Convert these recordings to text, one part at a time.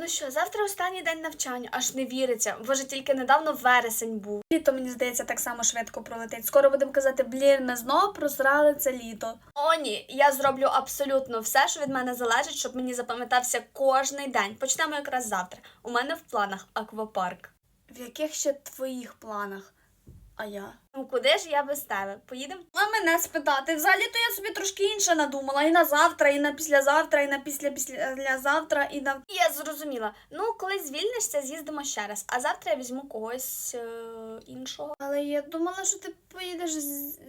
Ну що, завтра останній день навчання, аж не віриться. Боже, тільки недавно вересень був. Літо, мені здається, так само швидко пролетить. Скоро будемо казати, блін, ми знову просрали це літо. О, ні, я зроблю абсолютно все, що від мене залежить, щоб мені запам'ятався кожний день. Почнемо якраз завтра. У мене в планах аквапарк. В яких ще твоїх планах? А я? Ну куди ж я без тебе? Поїдемо? А мене спитати. Взагалі то я собі трошки інше надумала. І на завтра, і на післязавтра, і на після післязавтра, і на. Я зрозуміла. Ну, коли звільнишся, з'їздимо ще раз. А завтра я візьму когось е- іншого. Але я думала, що ти поїдеш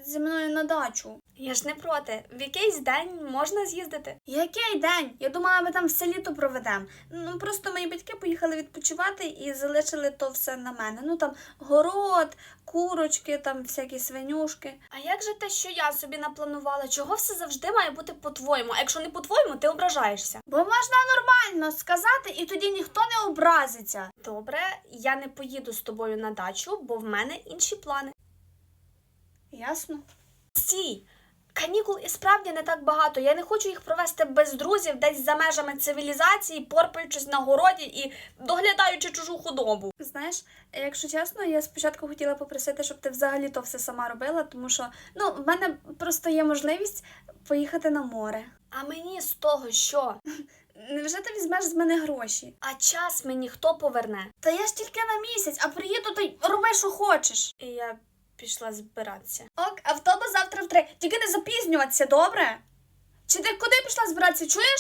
зі мною на дачу. Я ж не проти. В якийсь день можна з'їздити. Який день? Я думала, ми там все літо проведемо. Ну просто мої батьки поїхали відпочивати і залишили то все на мене. Ну там город, курочки, там всякі свинюшки. А як же те, що я собі напланувала? Чого все завжди має бути по-твоєму? А якщо не по-твоєму, ти ображаєшся. Бо можна нормально сказати, і тоді ніхто не образиться. Добре, я не поїду з тобою на дачу, бо в мене інші плани. Ясно. Стій! Канікул і справді не так багато. Я не хочу їх провести без друзів, десь за межами цивілізації, порпаючись на городі і доглядаючи чужу худобу. Знаєш, якщо чесно, я спочатку хотіла попросити, щоб ти взагалі то все сама робила, тому що ну, в мене просто є можливість поїхати на море. А мені з того що? Невже ти візьмеш з мене гроші? А час мені хто поверне? Та я ж тільки на місяць, а приїду то й роби, що хочеш. І я пішла збиратися. Автобус завтра в три. Тільки не запізнюватися, добре? Чи ти куди пішла збиратися, чуєш?